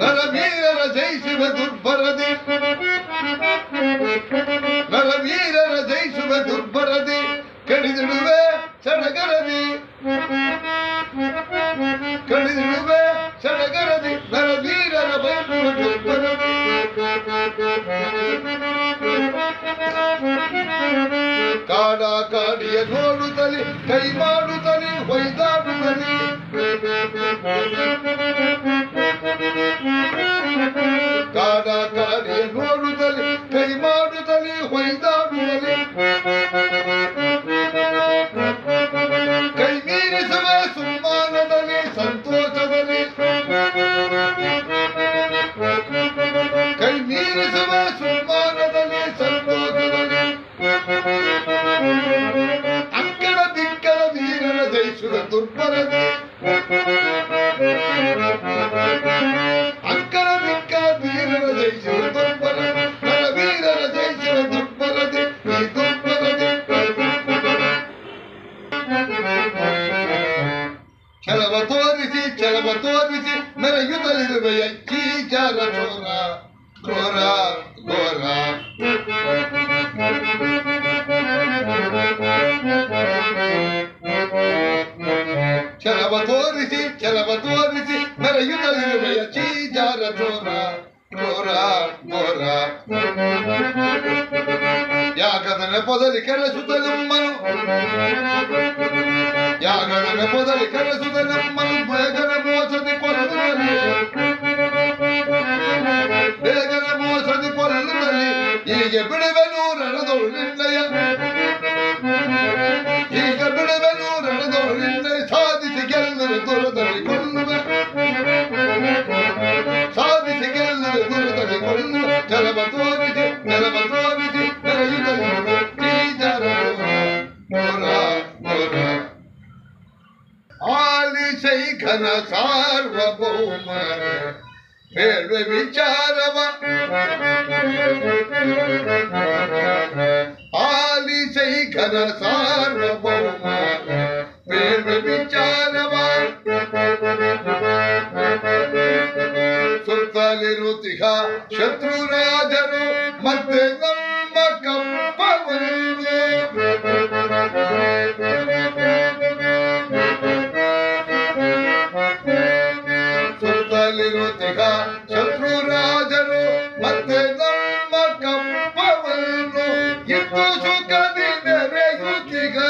நரவீரர ஜெய் சிவ துர்பரதி. நரவீரர ஜெய் சிவ துர்பரதி. கடிதிடுவே சடகரதி. காடா காடிய கோடு கை மாடு ಕಾಡ ಕಾಡಿ ನೋಡುದಲ್ಲಿ, ಕೈ ಮಾಡುದಲ್ಲಿ, ಹೊಯ್ದಾಡುದಲ್ಲಿ. ಕೈ ಮೀರಿಸುವೆ ಸುಮ್ಮಾನದಲ್ಲಿ ಸಂತೋಷದಲ್ಲಿ. ಕೈ ಮೀರಿಸುವೆ ಸುಮ್ಮಾನದಲ್ಲಿ ಸಂತೋಷದಲ್ಲಿ. ಅಂಕಣ ದಿಕ್ಕಳ ನೀರನ ಜೈಸುರ ದುರ್ಬಲದೆ అక్కడ ఇంకా వీరుల చేసిన దుర్బల మన వీరుల చేసిన దుర్బలది ఈ దుర్బలది చలవ తోరిసి చలవ తోరిసి మెర యుధలిరువయ్య చోరా చోరా. Çelaba torisi, çelaba torisi, mera yuta yuvaya çiğcara tora, tora, tora. Ya kadene podali kere sutalım manu. Ya kadene podali kere sutalım manu, bu ekene bu açadı kodları. Ekene bu açadı kodları. İyi gebire ve nurana doğru dinleyen. gelleri dur dari kundu Sabiti gelleri dur dari kundu Teleba tuabiti, teleba tuabiti Bere yudari tidara Mora, mora Ali şeyhana sarvabhuma Perve vicharava Ali şeyhana sarvabhuma ಸುತ್ತಲಿರುತ್ತಿಹ ಶತ್ರುರಾಜರು ಮತ್ತೆ ನಮ್ಮ ಕಪ್ಪವನ್ನು ಸುತ್ತಲಿರುತ್ತಿಗ ಶತ್ರು ರಾಜರು ಮತ್ತೆ ನಮ್ಮ ಕಪ್ಪವನ್ನು ಇತ್ತು ಸುಖದಿ ನೆರೆಯುತ್ತಿಗರು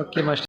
Okay, maç